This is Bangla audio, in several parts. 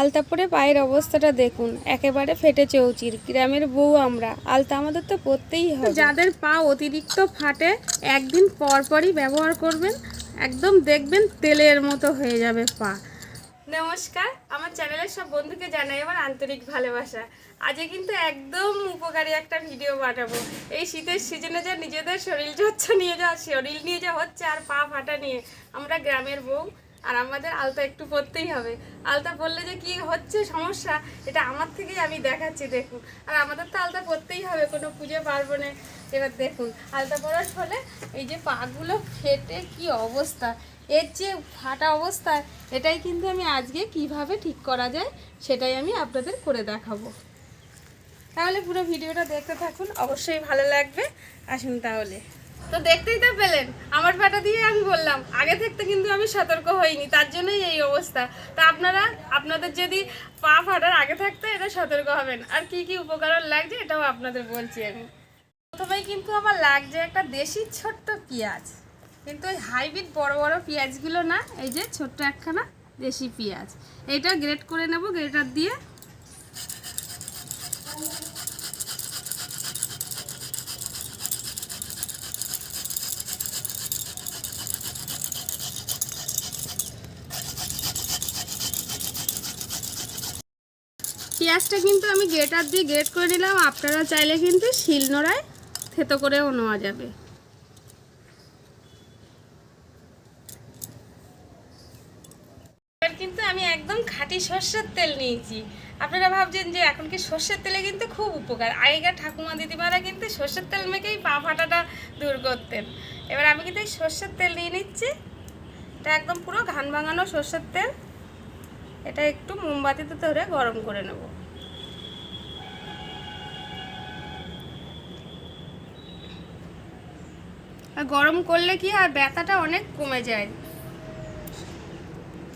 আলতা পরে পায়ের অবস্থাটা দেখুন একেবারে ফেটে চৌচির গ্রামের বউ আমরা আলতা আমাদের তো পরতেই হবে। যাদের পা অতিরিক্ত ফাটে একদিন পর পরই ব্যবহার করবেন একদম দেখবেন তেলের মতো হয়ে যাবে পা। নমস্কার আমার চ্যানেলের সব বন্ধুকে জানাই আমার আন্তরিক ভালোবাসা। আজকে কিন্তু একদম উপকারী একটা ভিডিও বানাবো। এই শীতের সিজনে যা নিজেদের শরীর চর্চা নিয়ে যা শরীর নিয়ে যা হচ্ছে আর পা ফাটা নিয়ে আমরা গ্রামের বউ আর আমাদের আলতা একটু পরতেই হবে। আলতা পরলে যে কি হচ্ছে সমস্যা, এটা আমার থেকেই আমি দেখাচ্ছি, দেখুন। আর আমাদের তো আলতা পরতেই হবে, কোনো পুজো পার্বণে। এবার দেখুন, আলতা পরার ফলে এই যে পাগুলো ফেটে কি অবস্থা, এর যে ফাটা অবস্থা, এটাই কিন্তু আমি আজকে কীভাবে ঠিক করা যায়, সেটাই আমি আপনাদের করে দেখাবো। তাহলে পুরো ভিডিওটা দেখতে থাকুন, অবশ্যই ভালো লাগবে। আসুন তাহলে। তো দেখতেই তো পেলেন, আমার ফাটা দিয়ে আমি বললাম, আগে থাকতে কিন্তু আমি সতর্ক হইনি, তার জন্যই এই অবস্থা। তা আপনারা, আপনাদের যদি পা ফাটার আগে থাকতে এটা সতর্ক হবেন। আর কি কি উপকরণ লাগছে এটাও আপনাদের বলছি আমি। প্রথমেই কিন্তু আমার লাগছে একটা দেশি ছোট্ট পেঁয়াজ। কিন্তু ওই হাইব্রিড বড় বড় পেঁয়াজগুলো না, এই যে ছোট্ট একখানা দেশি পেঁয়াজ। এটা গ্রেট করে নেব গ্রেটার দিয়ে পেঁয়াজটা কিন্তু আমি গ্রেটার দিয়ে গ্রেট করে নিলাম। আপনারা চাইলে কিন্তু শিলনোড়ায় থেতো করেও নেওয়া যাবে। কিন্তু আমি একদম খাঁটি সর্ষের তেল নিয়েছি। আপনারা ভাবছেন যে এখন কি সর্ষের তেলে কিন্তু খুব উপকার। আগেকার ঠাকুমা দিদিমারা কিন্তু সর্ষের তেল মেখেই পা ফাটাটা দূর করতেন। এবার আমি কিন্তু এই সর্ষের তেল নিয়ে নিচ্ছি। এটা একদম পুরো ঘান ভাঙানো সর্ষের তেল। এটা একটু মোমবাতিতে ধরে গরম করে নেব। গরম করলে কি আর ব্যথাটা অনেক কমে যায়।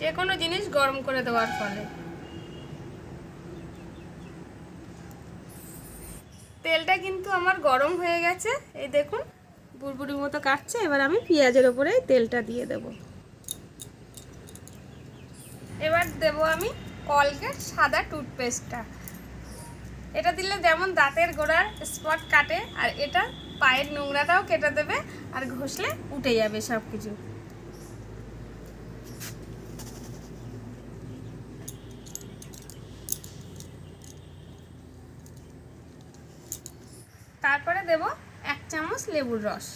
যে কোনো জিনিস গরম করে দেওয়ার ফলে। তেলটা কিন্তু আমার গরম হয়ে গেছে। এই দেখুন বুড়বুড়ি মতো কাটছে। এবার আমি পেঁয়াজের ওপরে তেলটা দিয়ে দেব। এবার দেব আমি কলগেট সাদা টুথপেস্টটা। এটা দিলে যেমন দাঁতের গোড়ার স্পট কাটে, আর এটা পায়ের নোংরাটাও কেটে দেবে আর ঘষলে উঠে যাবে সব কিছু তারপরে দেব এক চামচ লেবুর রস।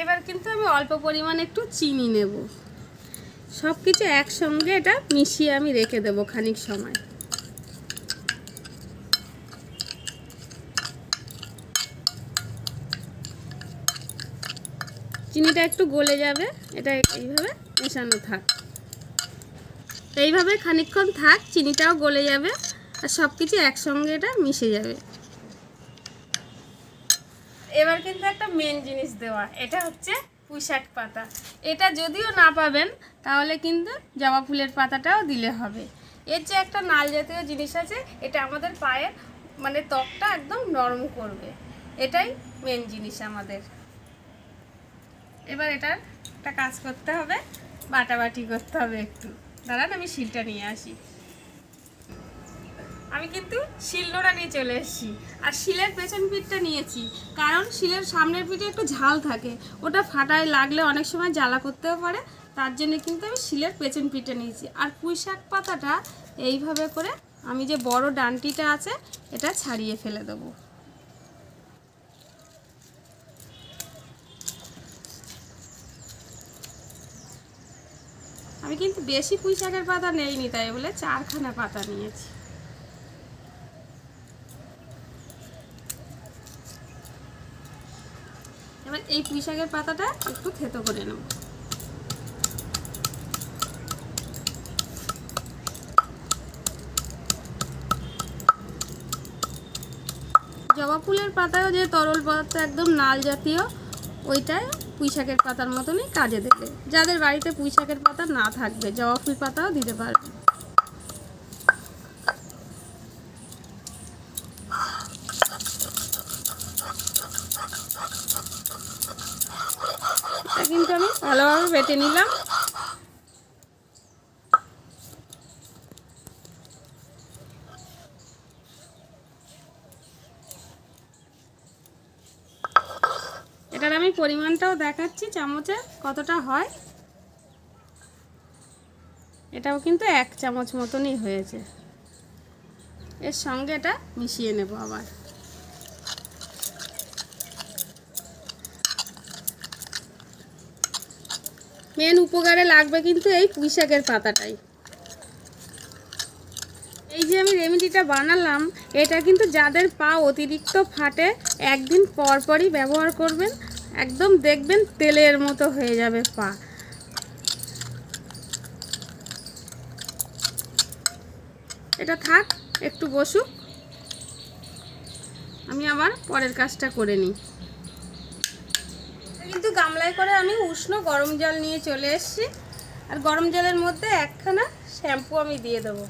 এবার কিন্তু আমি অল্প পরিমাণে একটু চিনি নেব। সব কিছু একসঙ্গে এটা মিশিয়ে আমি রেখে দেবো খানিক সময়। চিনিটা একটু গলে যাবে, এটা এইভাবে মেশানো থাক। এইভাবে খানিকক্ষণ থাক, চিনিটাও গলে যাবে আর সব কিছু একসঙ্গে এটা মিশে যাবে। এবার কিন্তু একটা মেন জিনিস দেওয়া, এটা হচ্ছে পুঁইশাক পাতা। এটা যদিও না পাবেন, তাহলে কিন্তু জবা ফুলের পাতাটাও দিলে হবে। এর যে একটা নাল জাতীয় জিনিস আছে, এটা আমাদের পায়ের মানে ত্বকটা একদম নরম করবে। এটাই মেন জিনিস আমাদের। এবার এটার একটা কাজ করতে হবে, বাটাবাটি করতে হবে একটু। দাঁড়ান, আমি শিলটা নিয়ে আসি। আমি কিন্তু শিলনোড়া নিয়ে চলে এসেছি। আর শিলের পেছন পিঠটা নিয়েছি, কারণ শিলের সামনের পিঠে একটু ঝাল থাকে। ওটা ফাটায় লাগলে অনেক সময় জ্বালা করতেও পারে, তার জন্য কিন্তু আমি শিলের পেছন পিঠটা নিয়েছি। আর পুঁই শাক পাতাটা এইভাবে করে আমি যে বড় ডানটিটা আছে, এটা ছাড়িয়ে ফেলে দেবো। আমি কিন্তু বেশি পুঁই শাকের পাতা নেইনি, তাই বলে চারখানা পাতা নিয়েছি। এই পুঁই শাকের পাতাটা একটু থেতো করে নেব। জবা ফুলের পাতাও যে তরল পদার্থ একদম নাল জাতীয়, ওইটাই পুঁই শাকের পাতার মতনই কাজে দেবে। যাদের বাড়িতে পুঁই শাকের পাতা না থাকবে, জবা ফুল পাতাও দিতে পারবে। কিন্তু আমি ভালোভাবে বেটে নিলাম। এটার আমি পরিমাণটাও দেখাচ্ছি চামচে কতটা হয়। এটাও কিন্তু এক চামচ মতনই হয়েছে। এর সঙ্গে এটা মিশিয়ে নেব আবার। মেন উপকারে লাগবে কিন্তু এই পুঁই শাকের পাতাটাই। এই যে আমি রেমেডিটা বানালাম, এটা কিন্তু যাদের পা অতিরিক্ত ফাটে, একদিন পর পরই ব্যবহার করবেন। একদম দেখবেন তেলের মতো হয়ে যাবে পা। এটা থাক, একটু বসুক। আমি আবার পরের কাজটা করে নিই। কিন্তু করে আমি উষ্ণ গরম জল নিয়ে চলে এসেছি। আর গরম জলের মধ্যে একখানা শ্যাম্পু আমি দিয়ে দেবো।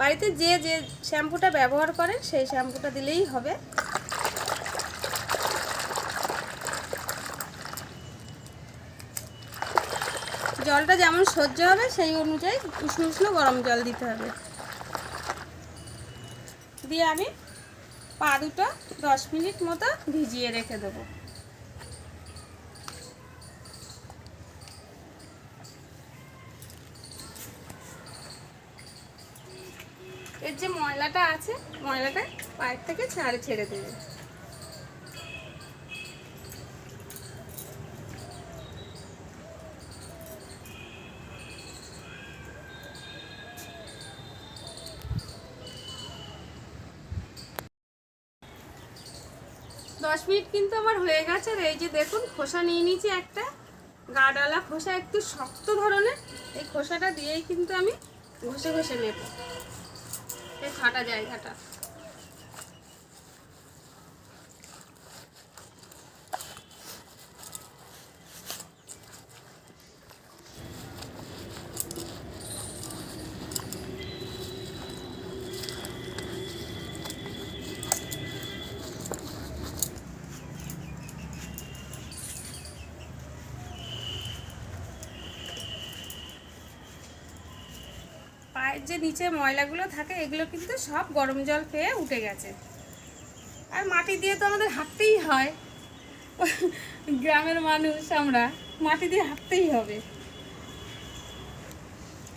বাড়িতে যে যে শ্যাম্পুটা ব্যবহার করেন সেই শ্যাম্পুটা দিলেই হবে। জলটা যেমন সহ্য হবে, সেই অনুযায়ী উষ্ণ উষ্ণ গরম জল দিতে হবে। দিয়ে আমি পা দুটো দশ মিনিট মতো ভিজিয়ে রেখে দেবো এর যে আছে, ময়লাটা পায়ের থেকে ছাড়ে, ছেড়ে দেবে। দশ মিনিট কিন্তু আমার হয়ে গেছে আর এই যে দেখুন, খোসা নিয়ে নিয়েছি একটা। গাডালা খোসা একটু শক্ত ধরনের, এই খোসাটা দিয়েই কিন্তু আমি ঘষে ঘষে নেব। ফাটা জায়গাটা। পায়ের যে নিচে ময়লাগুলো থাকে, এগুলো কিন্তু সব গরম জল পেয়ে উঠে গেছে। আর মাটি দিয়ে তো আমাদের হাঁটতেই হয়। গ্রামের মানুষ আমরা, মাটি দিয়ে হাঁটতেই হবে।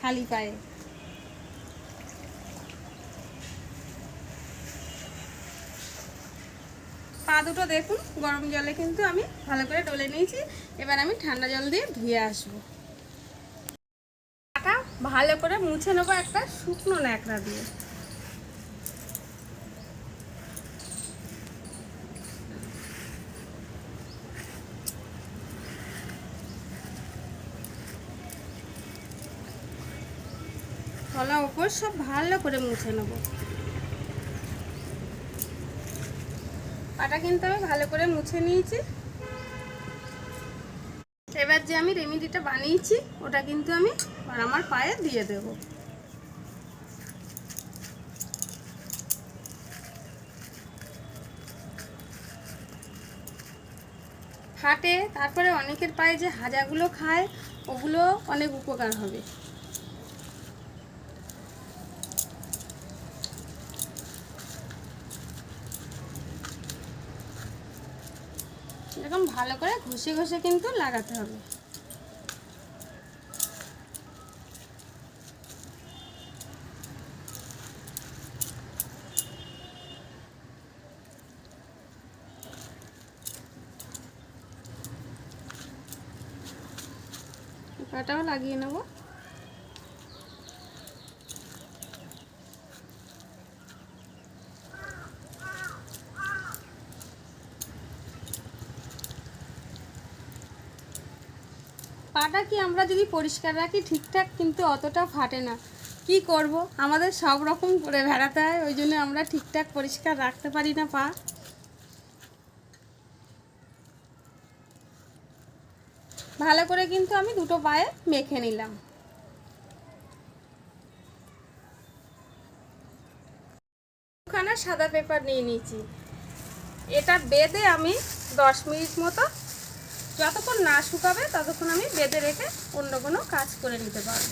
খালি পায়ে। পা দুটো দেখুন, গরম জলে কিন্তু আমি ভালো করে ডলে নিয়েছি। এবার আমি ঠান্ডা জল দিয়ে ধুয়ে আসব। ভালো করে মুছে নেব একটা শুকনো ন্যাকড়া দিয়ে। তলা উপর সব ভালো করে মুছে নেব। পাটা কিন্তু আমি ভালো করে মুছে নিয়েছি। এবার যে আমি রেমিডিটা বানিয়েছি, ওটা কিন্তু আমি আমার পায়ে দিয়ে দেব। হাটে তারপরে অনেকের পায়ে যে হাজাগুলো খায়, ওগুলো অনেক উপকার হবে। এরকম ভালো করে ঘষে ঘষে কিন্তু লাগাতে হবে। পাটাও লাগিয়ে নেব। পাটা কি আমরা যদি পরিষ্কার রাখি ঠিকঠাক, কিন্তু অতটা ফাটে না। কি করব? আমাদের সব রকম করে বেড়াতে হয়, ওই জন্য আমরা ঠিকঠাক পরিষ্কার রাখতে পারি না পা। ভালো করে কিন্তু আমি দুটো পায়ে মেখে নিলাম। দুখানা সাদা পেপার নিয়ে নিয়েছি। এটা বেঁধে আমি দশ মিনিট মতো যতক্ষণ না শুকাবে ততক্ষণ আমি বেঁধে রেখে অন্য কোনো কাজ করে নিতে পারব।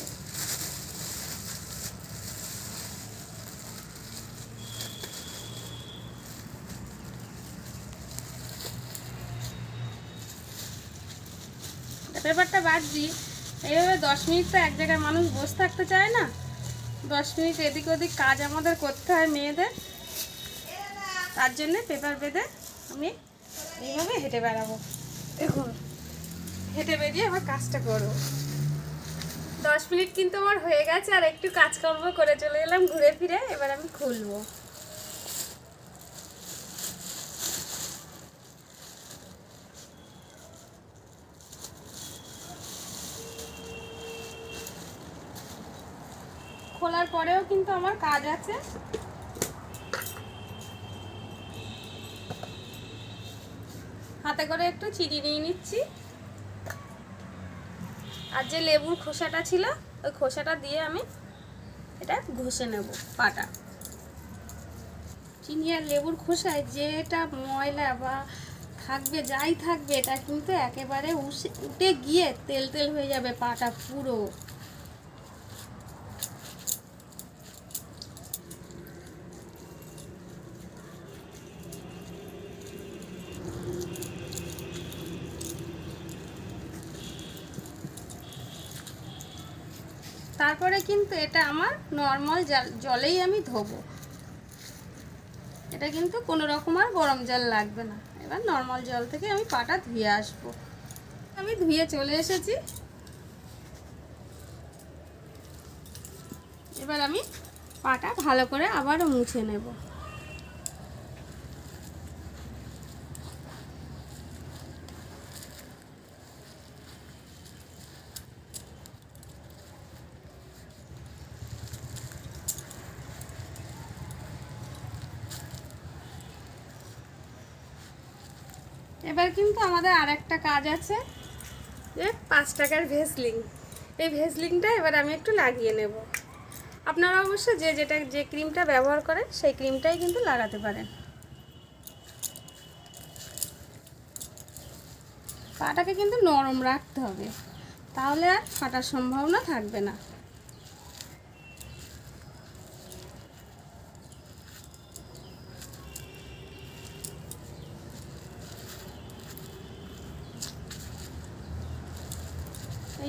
পেপারটা বাজছি এইভাবে দশ মিনিট তো এক জায়গায় মানুষ বসে থাকতে চায় না। দশ মিনিট এদিক ওদিক কাজ আমাদের করতে হয় মেয়েদের। তার জন্যে পেপার বেঁধে আমি এইভাবে হেঁটে বেড়াবো। দেখুন, হেঁটে বেরিয়ে আমার কাজটা করব। দশ মিনিট কিন্তু আমার হয়ে গেছে, আর একটু কাজকর্ম করে চলে এলাম ঘুরে ফিরে, এবার আমি খুলবো। কিন্তু আমার কাজ আছে। হাতে করে একটু চিনি নিয়ে নিচ্ছি। আর যে লেবুর খোসাটা ছিল, ওই খোসাটা দিয়ে আমি এটা ঘষে নেব পাটা। চিনি আর লেবুর খোসায় যেটা ময়লা বা থাকবে, যাই থাকবে, এটা কিন্তু একেবারে উঠে গিয়ে তেল তেল হয়ে যাবে পাটা পুরো। তারপরে কিন্তু এটা আমার নর্মাল জলেই আমি ধোবো। এটা কিন্তু কোনো রকম আর গরম জল লাগবে না। এবার নর্মাল জল থেকে আমি পাটা ধুয়ে আসব। আমি ধুয়ে চলে এসেছি। এবার আমি পাটা ভালো করে আবারও মুছে নেব এবার কিন্তু আমাদের আর একটা কাজ আছে। যে পাঁচ টাকার ভেসলিং। এই ভেসলিংটা এবার আমি একটু লাগিয়ে নেব। আপনারা অবশ্য যে যেটা, যে ক্রিমটা ব্যবহার করেন, সেই ক্রিমটাই কিন্তু লাগাতে পারেন। পাটাকে কিন্তু নরম রাখতে হবে। তাহলে আর ফাটার সম্ভাবনা থাকবে না।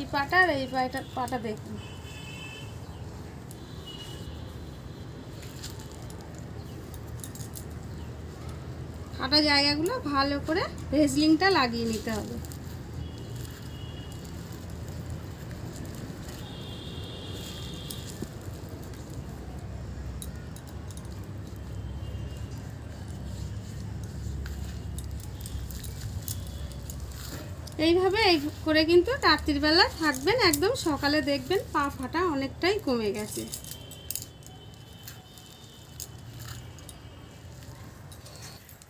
এই পাটা আর এই পাটা পাটা দেখুন। ফাটা জায়গাগুলো ভালো করে ভেজলিংটা লাগিয়ে নিতে হবে। এইভাবে এই করে কিন্তু রাত্রিবেলা থাকবেন, একদম সকালে দেখবেন পা ফাটা অনেকটাই কমে গেছে।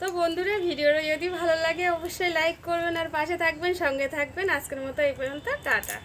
তো বন্ধুরা, ভিডিওটা যদি ভালো লাগে অবশ্যই লাইক করবেন আর পাশে থাকবেন, সঙ্গে থাকবেন। আজকের মতো এই পর্যন্ত, টাটা।